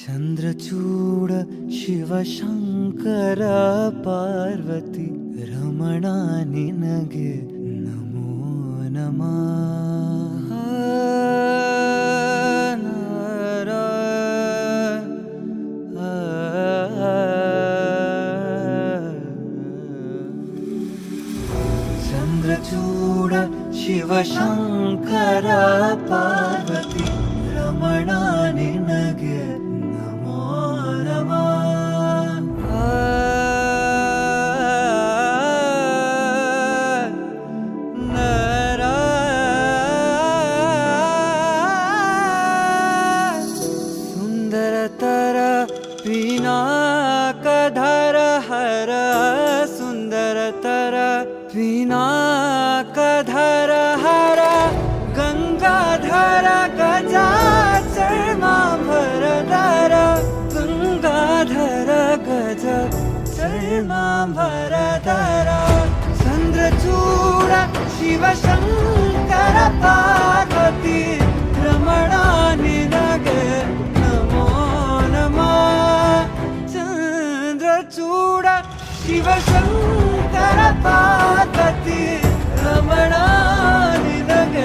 ചന്ദ്രചൂട ಶಿವಶಂಕರ ಪಾರ್ವತಿ ರಮಣ ನಿನಗೆ ನಮೋ ನಮಃ ಚಂದ್ರಚೂಡ ಶಿವಶಂಕರ ಪಾರ್ವತಿ ರಮಣ निर्माम्बरधर चन्द्रचूड शिवशङ्कर पार्वती रमणा निरग नमो नम चन्द्रचूड शिवशङ्कर पार्वती रमणा निरग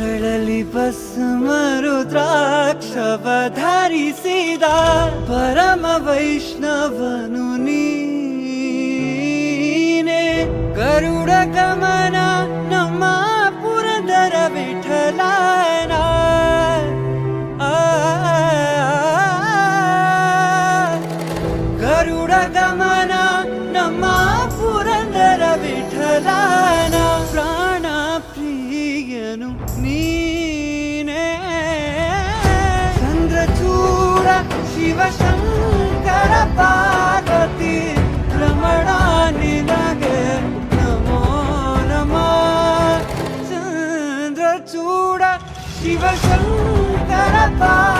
ಹೊರಳಲಿ ಬಸ್ ದ್ರಾಕ್ಷವ ಧರಿಸಿದ ಪರಮ ವೈಷ್ಣವನು ನೀನೆ ಗರುಡ ಗಮನ goodbye.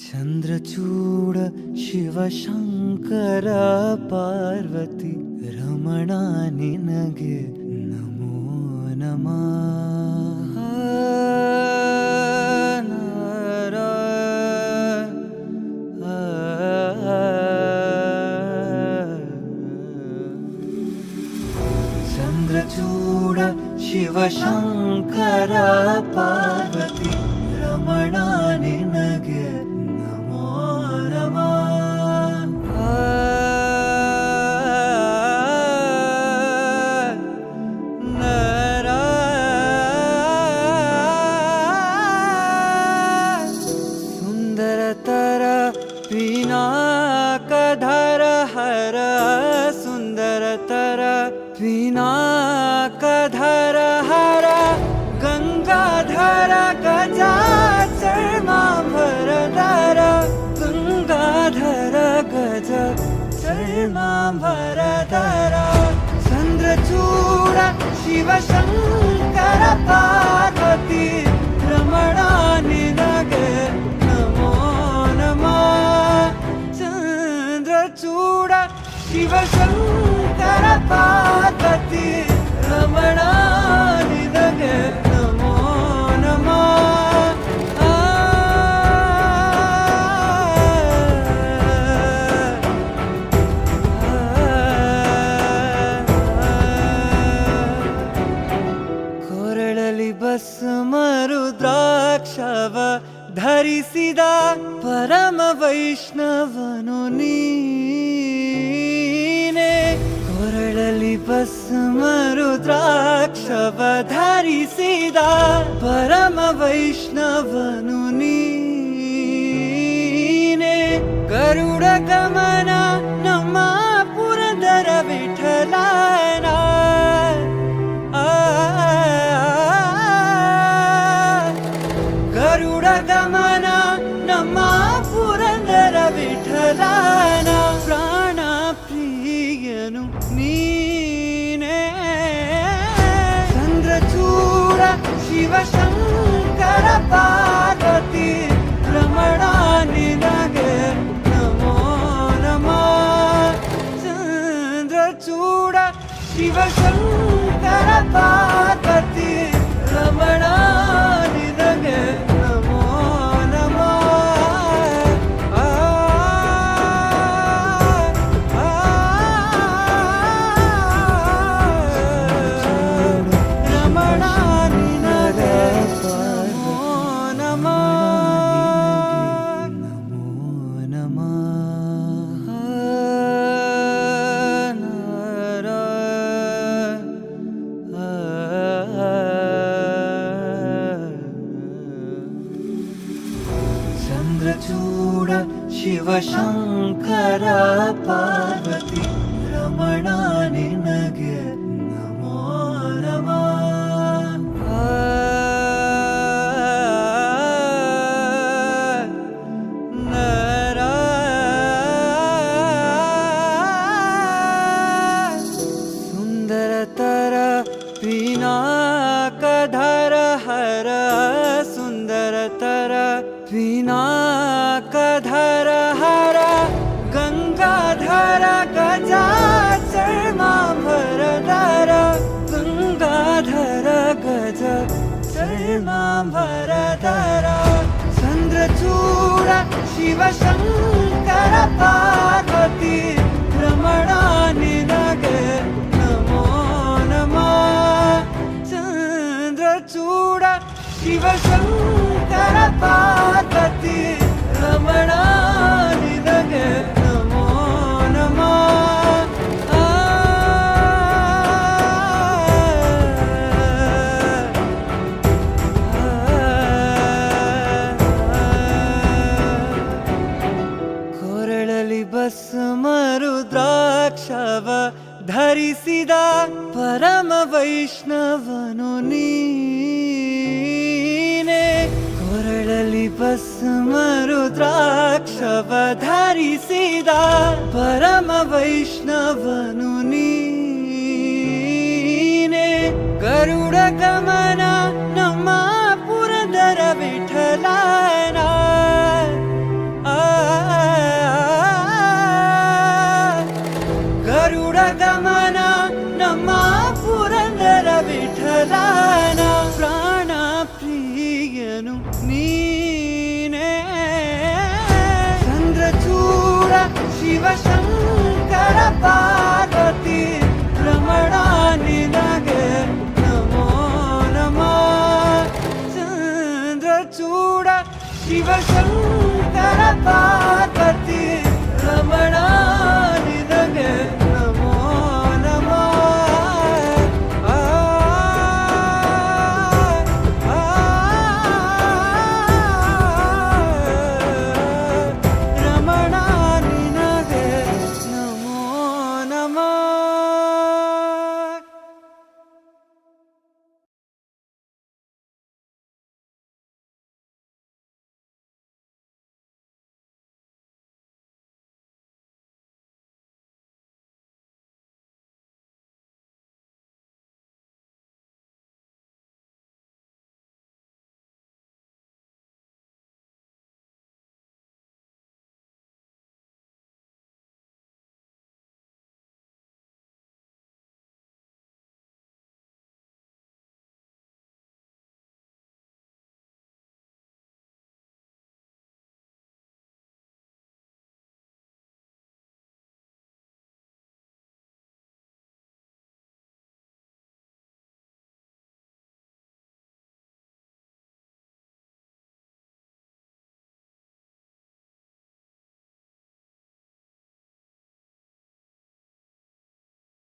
चन्द्रचूड शिव शङ्कर पार्वती रमणानि नगे नमो नमः चन्द्रचूड शिव शङ्कर पार्वती भरधर चन्द्रचूड शंकर पार्वती रमणानि नगे नमो नमः चन्द्रचूड शंकर पार्वती कलिपस्मरुद्राक्षवधारी सीता परमवैष्णवनुनीने गरुडगमना न मा पुरन्दर गरुडगमना पार्वती रमणानि नगे नमो नमः चन्द्रचूड शिवशङ्कर ശിവശങ്കര പാർവതി രമണ നിനകെ നമോ നമ സുന്ദരതര പിനാകധര ഹര സുന്ദരതര പിനാകധര कजा चर्मा भरधर गङ्गाधर गज चर्मा भरधर चन्द्रचूड शिवशङ्कर पा भस्मरुद्राक्षवधारिसिदा परम वैष्णवनुनीने गरुडगमना नमा